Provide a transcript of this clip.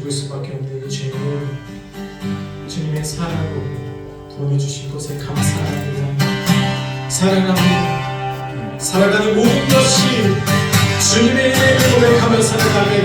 죽을 수밖에 없는 그 이 죄는 주님의 사랑으로 보내주신 것에 감사합니다. 사랑합니다 살아가는 모든 것이 주님의 이름을 고백하며 살아가게